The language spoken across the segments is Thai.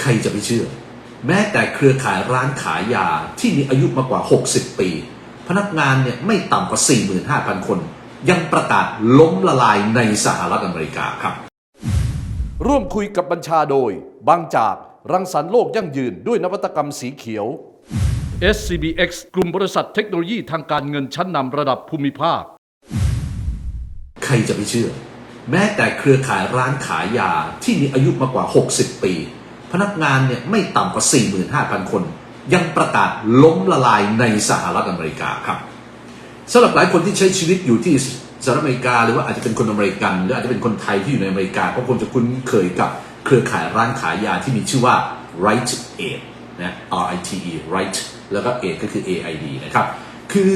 ใครจะไปเชื่อ แม้แต่เครือข่ายร้านขายยาที่มีอายุมากกว่า 60 ปี พนักงานเนี่ยไม่ต่ำกว่า 45,000 คน ยังประกาศล้มละลายในสหรัฐอเมริกาครับ ร่วมคุยกับบัญชาโดย บางจากรังสรรค์โลกยั่งยืนด้วยนวัตกรรมสีเขียว SCBX กลุ่มบริษัทเทคโนโลยีทางการเงินชั้นนำระดับภูมิภาค ใครจะไปเชื่อ แม้แต่เครือข่ายร้านขายยาที่มีอายุมากกว่า 60 ปี พนักงานเนี่ยไม่ต่ำกว่า 45,000 คน ยังประกาศล้มละลายในสหรัฐอเมริกาครับสำหรับหลายคนที่ใช้ชีวิตอยู่ที่สหรัฐอเมริกาหรือว่าอาจจะเป็นคนอเมริกันหรืออาจจะเป็นคนไทยที่อยู่ในอเมริกาก็คงจะคุ้นเคยกับเครือข่ายร้านขายยาที่มีชื่อว่า Right Aid นะ R I T E Right แล้วก็ Aid ก็คือ A I D นะครับ คือ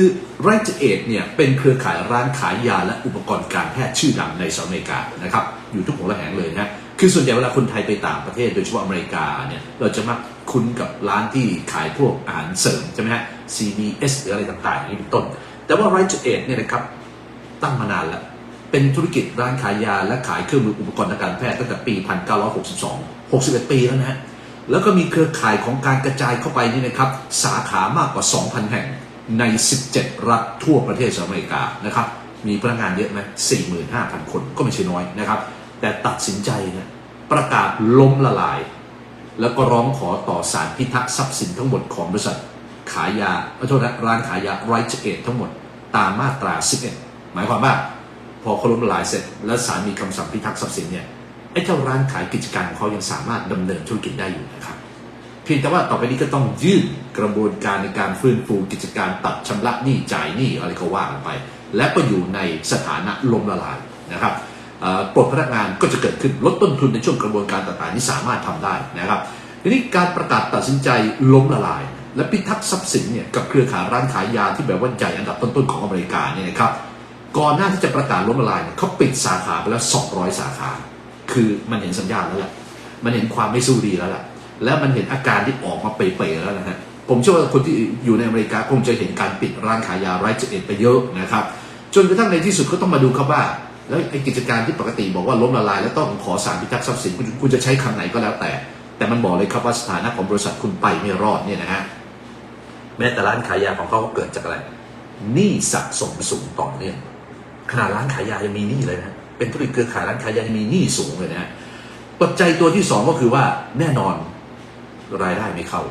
Right Aid เนี่ยเป็นเครือข่ายร้านขายยาและอุปกรณ์การแพทย์ชื่อดังในสหรัฐอเมริกานะครับ อยู่ทุกหัวระแหงเลยนะ คือส่วนใหญ่เวลาคนไทยไปต่างประเทศโดยเฉพาะอเมริกาเนี่ยเราจะมักคุ้นกับร้านที่ขายพวกอาหารเสริมใช่ไหมฮะ CVS หรืออะไรต่างๆอย่างนี้เป็นต้น แต่ว่า Right Aid เนี่ยนะครับตั้งมานานแล้ว เป็นธุรกิจร้านขายยาและขายเครื่องมืออุปกรณ์ทางการแพทย์ตั้งแต่ปี 1962 61 ปีแล้วนะฮะแล้วก็มีเครือข่ายของการกระจายเข้าไปนี่นะครับสาขามากกว่า 2,000 แห่งใน 17 รัฐทั่วประเทศสหรัฐอเมริกานะครับมีพนักงานเยอะไหม45,000 คนก็ไม่ใช่น้อยนะครับแต่ตัดสินใจเนี่ย ประกาศล้มละลาย แล้วก็ร้องขอต่อศาลพิทักษ์ทรัพย์สินทั้งหมดของบริษัทขายยาขอโทษนะร้านขายยาไรท์เอทั้งหมดตามมาตรา 11 หมายความว่า พอเขาล้มละลายเสร็จ แล้วศาลมีคำสั่งพิทักษ์ทรัพย์สินเนี่ยไอ้เจ้าร้านขายกิจการของเขายังสามารถดำเนินธุรกิจได้อยู่นะครับเพียงแต่ว่าต่อไปนี้ก็ต้องยื่นกระบวนการในการฟื้นฟูกิจการตัดชำระหนี้จ่ายหนี้อะไรก็ว่ากันไป และก็อยู่ในสถานะล้มละลายนะครับ ปลดพนักงานก็จะเกิดขึ้นลดต้นทุนในช่วงกระบวนการต่างๆที่สามารถทำได้นะครับทีนี้การประกาศตัดสินใจล้มละลาย และพิทักษ์ทรัพย์สินเนี่ยกับเครือข่ายร้านขายยาที่แบบว่าใหญ่อันดับต้นๆของอเมริกาเนี่ยนะครับก่อนหน้าที่จะประกาศล้มละลายเนี่ยเขาปิดสาขาไปแล้ว 200 สาขา คือมันเห็นสัญญาณแล้วแหละมันเห็นความไม่สู้ดีแล้วแหละแล้วมันเห็นอาการที่ออกมาเปรย์ๆแล้วนะฮะผมเชื่อว่าคนที่อยู่ในอเมริกาคงจะเห็นการปิดร้านขายยาไร้จุดเอ็ดไปเยอะนะครับจนกระทั่งในที่สุดก็ต้องมาดูครับว่า แล้วไอ้กิจการที่ปกติบอกว่าล้มละลาย แล้วต้องขอสารพิทักษ์ทรัพย์สินคุณคุณจะใช้คำไหนก็แล้วแต่ แต่มันบอกเลยครับว่าสถานะของบริษัทคุณไปไม่รอดเนี่ยนะฮะแม้แต่ร้านขายยาของเขาก็เกิดจากอะไรหนี้สะสมสูงต่อเนื่องขนาดร้านขายยายังมีหนี้เลยนะเป็นธุรกิจเครือข่ายร้านขายยายังมีหนี้สูงเลยนะฮะปัจจัยตัวที่สองก็คือว่าแน่นอนรายได้ไม่เข้า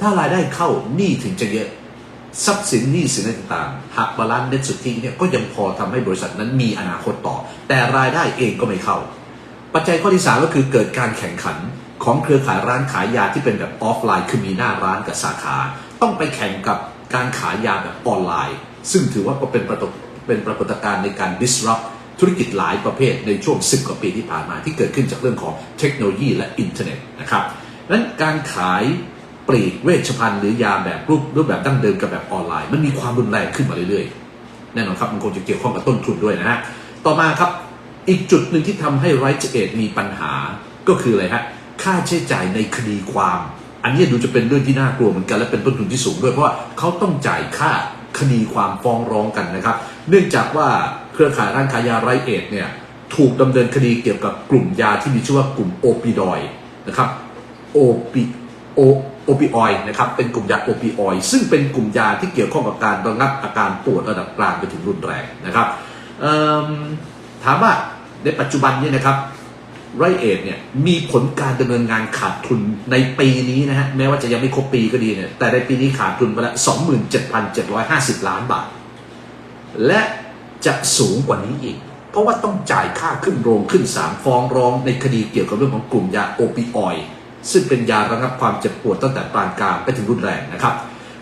ถ้ารายได้เข้าหนี้ถึงจะเยอะทรัพย์สินหนี้สินอะไรต่างๆหักบาลานซ์เน็ตสุทธิเนี่ยก็ยังพอทำให้บริษัทนั้นมีอนาคตต่อ แต่รายได้เองก็ไม่เข้า ปัจจัยข้อที่สามก็คือเกิดการแข่งขันของเครือข่ายร้านขายยาที่เป็นแบบออฟไลน์คือมีหน้าร้านกับสาขา ต้องไปแข่งกับการขายยาแบบออนไลน์ ซึ่งถือว่าก็เป็นประตเป็นปรากฏการณ์ในการ disrupt ธุรกิจหลายประเภทในช่วง 10 กว่าปีที่ผ่านมา ที่เกิดขึ้นจากเรื่องของเทคโนโลยีและอินเทอร์เน็ตนะครับนั้นการขายปลีกเวชภัณฑ์หรือยาแบบรูปรูปแบบดั้งเดิมกับแบบออนไลน์ มันมีความรุนแรงขึ้นมาเรื่อยๆ แน่นอนครับมันคงจะเกี่ยวข้องกับต้นทุนด้วยนะฮะต่อมาครับ อีกจุดหนึ่งที่ทำให้ไรท์เอดมีปัญหาก็คืออะไรฮะค่าใช้จ่ายในคดีความ อันนี้ดูจะเป็นเรื่องที่น่ากลัวเหมือนกันและเป็นต้นทุนที่สูงด้วยเพราะว่าเขาต้องจ่ายค่าคดีความฟ้องร้องกันนะครับ เนื่องจากว่าเครือข่ายร้านขายยาไรเอดเนี่ยถูกดำเนินคดีเกี่ยวกับกลุ่มยาที่มีชื่อว่ากลุ่มโอปิดอยนะครับโอปิโอโอปิออยนะครับเป็นกลุ่มยาโอปิออยซึ่งเป็นกลุ่มยาที่เกี่ยวข้องกับการระงับอาการปวดระดับกลางไปถึงรุนแรงนะครับถามว่า ในปัจจุบันนี้นะครับไรเอทเนี่ยมีผลการดำเนินงานขาดทุนในปีนี้นะฮะแม้ว่าจะยังไม่ครบปีก็ดีเนี่ยแต่ในปีนี้ขาดทุนไปล้ว27,750 ล้านบาท และจะสูงกว่านี้อีก เพราะว่าต้องจ่ายค่าขึ้นโรงขึ้นศาลฟ้องร้องในคดีเกี่ยวกับเรื่องของกลุ่มยาโอปิออยซึ่งเป็นยาระงับความเจ็บปวดตั้งแต่ปานกลางไปถึงรุนแรงนะครับ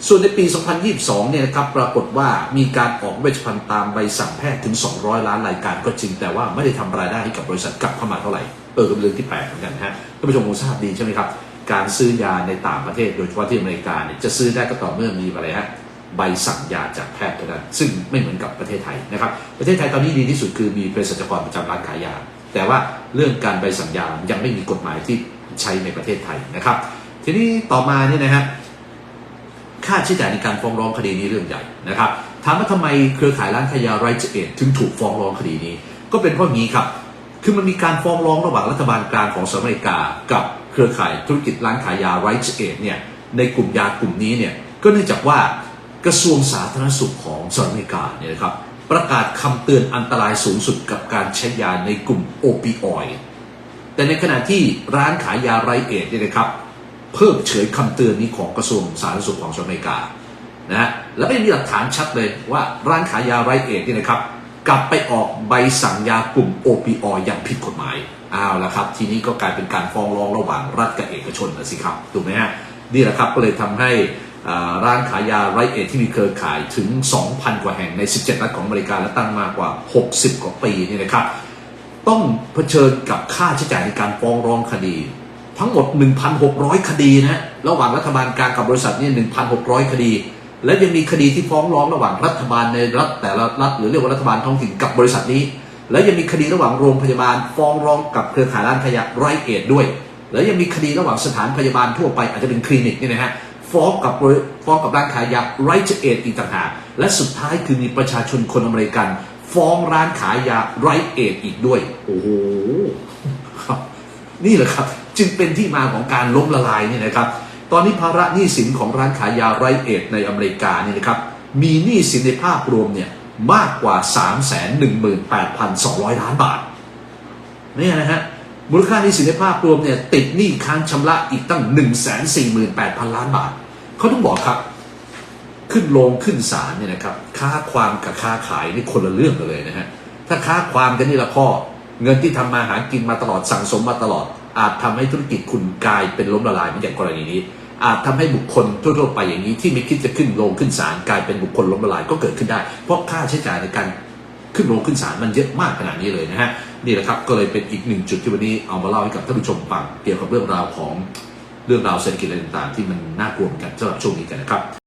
ส่วนในปี 2022 เนี่ยนะครับปรากฏว่ามีการออกเวชภัณฑ์ตามใบสั่งแพทย์ถึง 200 ล้านรายการก็จริง แต่ว่าไม่ได้ทำรายได้ให้กับบริษัทกลับเข้ามาเท่าไหร่ เออก็เป็นเรื่องที่แปลกเหมือนกันนะฮะท่านผู้ชมคงทราบดีใช่ไหมครับ การซื้อยาในต่างประเทศโดยเฉพาะที่อเมริกาเนี่ยจะซื้อได้ก็ต่อเมื่อมีอะไรฮะใบสั่งยาจากแพทย์เท่านั้นซึ่งไม่เหมือนกับประเทศไทยนะครับประเทศไทยตอนนี้ดีที่สุดคือมีเภสัชกรประจำร้านขายยา แต่ว่าเรื่องการใบสั่งยายังไม่มีกฎหมายที่ใช้ในประเทศไทยนะครับ ทีนี้ต่อมาเนี่ยนะฮะ ค่าใช้จ่ายในการฟ้องร้องคดีนี้เรื่องใหญ่นะครับถามว่าทำไมเครือข่ายร้านขายยาไรท์เอ็ดถึงถูกฟ้องร้องคดีนี้ ก็เป็นเพราะงี้ครับ คือมันมีการฟ้องร้องระหว่างรัฐบาลกลางของสหรัฐอเมริกา กับเครือข่ายธุรกิจร้านขายยาไรท์เอดเนี่ยในกลุ่มยากลุ่มนี้เนี่ยก็เนื่องจากว่ากระทรวงสาธารณสุขของสหรัฐอเมริกาเนี่ยครับประกาศคำเตือนอันตรายสูงสุดกับการใช้ยาในกลุ่มโอปิออยด์แต่ในขณะที่ร้านขายยาไรเอดเนี่ยนะครับ เพิกเฉยคำเตือนนี้ของกระทรวงสาธารณสุขของสหรัฐอเมริกานะฮะและไม่มีหลักฐานชัดเลยว่าร้านขายยาไรเอดเนี่นะครับกลับไปออกใบสั่งยากลุ่มโอปิออยอย่างผิดกฎหมายอ้าวแล้วครับ ทีนี้ก็กลายเป็นการฟ้องร้องระหว่างรัฐกับเอกชนนะสิครับถูกไหมฮะนี่แหละครับก็เลยทำให้ร้านขายยาไรเอดที่มีเครือข่ายถึง 2,000 กว่าแห่งใน 17 รัฐของอเมริกาและตั้งมากว่า 60 กว่าปีนี่นะครับ ต้องเผชิญกับค่าใช้จ่ายในการฟ้องร้องคดี ทั้งหมด 1,600 คดีนะระหว่างรัฐบาลกลางกับบริษัทนี่1,600 คดี และยังมีคดีที่ฟ้องร้องระหว่างรัฐบาลในรัฐแต่ละรัฐหรือเรียกว่ารัฐบาลท้องถิ่นกับบริษัทนี้ และยังมีคดีระหว่างโรงพยาบาลฟ้องร้องกับเครือข่ายร้านขายยาไรเอดด้วย แล้วยังมีคดีระหว่างสถานพยาบาลทั่วไปอาจจะเป็นคลินิกนี่นะฮะฟ้องกับฟ้องกับร้านขายยาไรเอดอีกต่างหากและสุดท้ายคือมีประชาชนคนอเมริกัน ฟ้องร้านขายยาไรเอดอีกด้วย โอ้โหนี่แหละครับ จึงเป็นที่มาของการล้มละลายเนี่ยนะครับ ตอนนี้ภาระหนี้สินของร้านขายยาไรเอดในอเมริกาเนี่ยนะครับ มีหนี้สินในภาพรวมเนี่ยมากกว่า 318,200 ล้านบาทนี่นะฮะมูลค่าหนี้สินในภาพรวมเนี่ยติดหนี้ค้างชำระอีกตั้ง 148,000 ล้านบาท เขาต้องบอกครับ ขึ้นโรงขึ้นศาลเนี่ยนะครับ ค้าความกับค้าขายนี่คนละเรื่องกันเลยนะฮะถ้าค้าความกันนี่ละข้อ เงินที่ทำมาหากินมาตลอดสั่งสมมาตลอด อาจทำให้ธุรกิจคุณกลายเป็นล้มละลายเหมือนอย่างกรณีนี้ อาจทำให้บุคคลทั่วๆไปอย่างนี้ที่ไม่คิดจะขึ้นโรงขึ้นศาลกลายเป็นบุคคลล้มละลายก็เกิดขึ้นได้ เพราะค่าใช้จ่ายในการขึ้นโรงขึ้นศาลมันเยอะมากขนาดนี้เลยนะฮะนี่แหละครับก็เลยเป็นอีกหนึ่งจุดที่วันนี้เอามาเล่าให้กับท่านผู้ชมฟังเกี่ยวกับเรื่องราวของเรื่องราวเศรษฐกิจอะไรต่างๆ ที่มันน่ากลัวเหมือนกันสำหรับช่วงนี้กันนะครับ